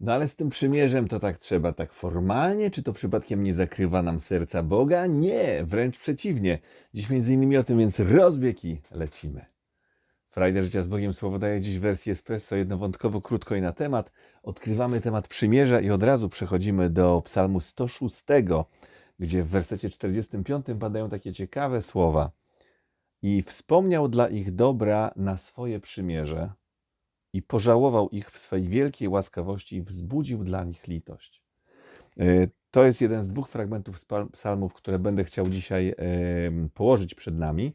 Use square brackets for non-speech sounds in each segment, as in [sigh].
No ale z tym przymierzem to tak trzeba tak formalnie, czy to przypadkiem nie zakrywa nam serca Boga? Nie, wręcz przeciwnie. Dziś między innymi o tym, więc rozbieg i lecimy. Frajdę Życia z Bogiem Słowo daje dziś wersję espresso jednowątkowo, krótko i na temat. Odkrywamy temat przymierza i od razu przechodzimy do psalmu 106, gdzie w wersecie 45 padają takie ciekawe słowa. I wspomniał dla ich dobra na swoje przymierze i pożałował ich w swej wielkiej łaskawości i wzbudził dla nich litość. E, To jest jeden z dwóch fragmentów z psalmów, które będę chciał dzisiaj położyć przed nami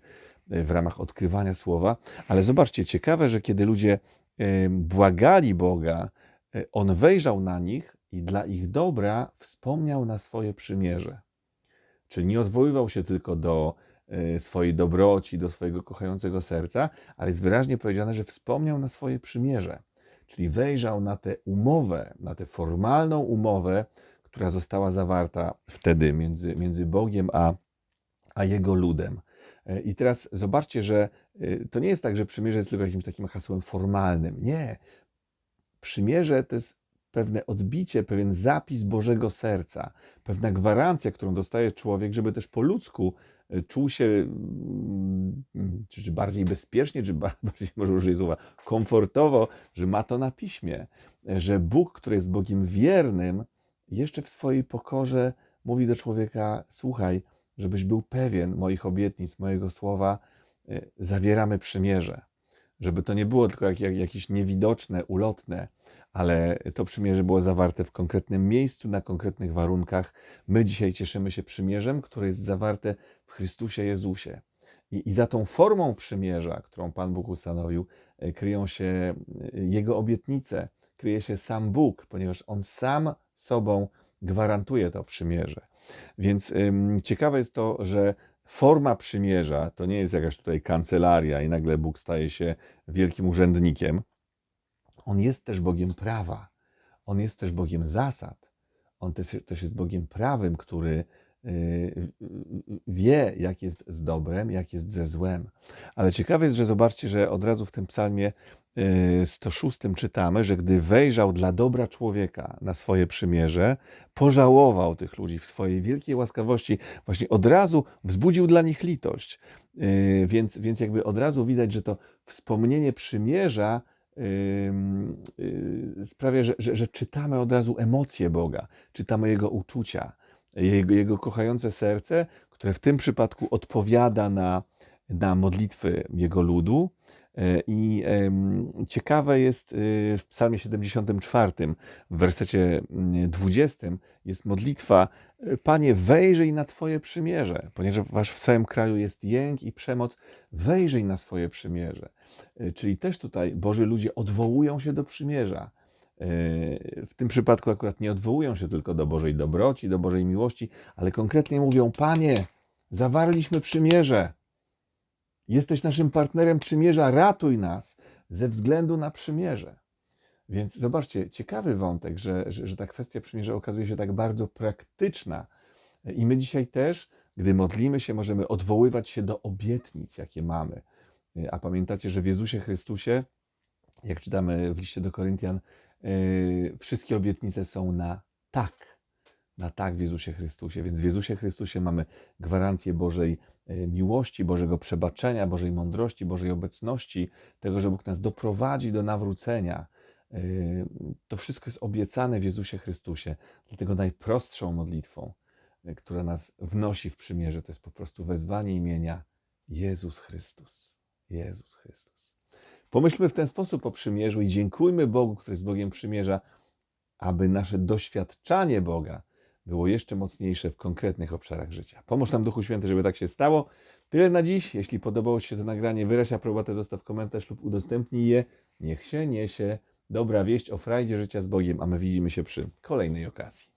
e, w ramach odkrywania słowa. Ale zobaczcie, ciekawe, że kiedy ludzie błagali Boga, e, On wejrzał na nich i dla ich dobra wspomniał na swoje przymierze. Czyli nie odwoływał się tylko do swojej dobroci, do swojego kochającego serca, ale jest wyraźnie powiedziane, że wspomniał na swoje przymierze. Czyli wejrzał na tę umowę, na tę formalną umowę, która została zawarta wtedy między, między Bogiem a, a jego ludem. E, I teraz zobaczcie, że e, to nie jest tak, że przymierze jest tylko jakimś takim hasłem formalnym. Nie. Przymierze to jest pewne odbicie, pewien zapis Bożego serca, pewna gwarancja, którą dostaje człowiek, żeby też po ludzku e, czuł się mm, czy czy bardziej bezpiecznie, czy ba- [laughs] bardziej, może użyję słowa, komfortowo, że ma to na piśmie, e, że Bóg, który jest Bogiem wiernym, jeszcze w swojej pokorze mówi do człowieka: Słuchaj, żebyś był pewien moich obietnic, mojego słowa, e, zawieramy przymierze. Żeby to nie było tylko jak, jak, jakieś niewidoczne, ulotne, ale to przymierze było zawarte w konkretnym miejscu, na konkretnych warunkach. My dzisiaj cieszymy się przymierzem, które jest zawarte w Chrystusie Jezusie. I, I za tą formą przymierza, którą Pan Bóg ustanowił, e, kryją się e, Jego obietnice, kryje się sam Bóg, ponieważ On sam sobą gwarantuje to przymierze. Więc ym, ciekawe jest to, że forma przymierza to nie jest jakaś tutaj kancelaria i nagle Bóg staje się wielkim urzędnikiem. On jest też Bogiem prawa. On jest też Bogiem zasad. On też, też jest Bogiem prawym, który y, wie, jak jest z dobrem, jak jest ze złem. Ale ciekawe jest, że zobaczcie, że od razu w tym psalmie y, 106 czytamy, że gdy wejrzał dla dobra człowieka na swoje przymierze, pożałował tych ludzi w swojej wielkiej łaskawości, właśnie od razu wzbudził dla nich litość. Y, Więc, więc jakby od razu widać, że to wspomnienie przymierza ym, y, sprawia, że, że, że czytamy od razu emocje Boga, czytamy Jego uczucia, Jego, Jego kochające serce, które w tym przypadku odpowiada na, na modlitwy Jego ludu. E, I ciekawe jest y, w Psalmie 74, w wersecie mm, 20, jest modlitwa: Panie, wejrzyj na Twoje przymierze, ponieważ w całym kraju jest jęk i przemoc, wejrzyj na swoje przymierze. E, Czyli też tutaj Boży ludzie odwołują się do przymierza. E, W tym przypadku akurat nie odwołują się tylko do Bożej dobroci, do Bożej miłości, ale konkretnie mówią: Panie, zawarliśmy przymierze. Jesteś naszym partnerem przymierza, ratuj nas ze względu na przymierze. Więc zobaczcie, ciekawy wątek, że, że, że ta kwestia przymierza okazuje się tak bardzo praktyczna. I my dzisiaj też, gdy modlimy się, możemy odwoływać się do obietnic, jakie mamy. A pamiętacie, że w Jezusie Chrystusie, jak czytamy w liście do Koryntian, yy, wszystkie obietnice są na tak. Na tak w Jezusie Chrystusie. Więc w Jezusie Chrystusie mamy gwarancję Bożej e, miłości, Bożego przebaczenia, Bożej mądrości, Bożej obecności, tego, że Bóg nas doprowadzi do nawrócenia. E, To wszystko jest obiecane w Jezusie Chrystusie. Dlatego najprostszą modlitwą, e, która nas wnosi w przymierze, to jest po prostu wezwanie imienia Jezus Chrystus. Jezus Chrystus. Pomyślmy w ten sposób o przymierzu i dziękujmy Bogu, który jest Bogiem przymierza, aby nasze doświadczanie Boga było jeszcze mocniejsze w konkretnych obszarach życia. Pomóż nam Duchu Święty, żeby tak się stało. Tyle na dziś. Jeśli podobało Ci się to nagranie, wyraź aprobatę, zostaw komentarz lub udostępnij je. Niech się niesie dobra wieść o frajdzie życia z Bogiem, a my widzimy się przy kolejnej okazji.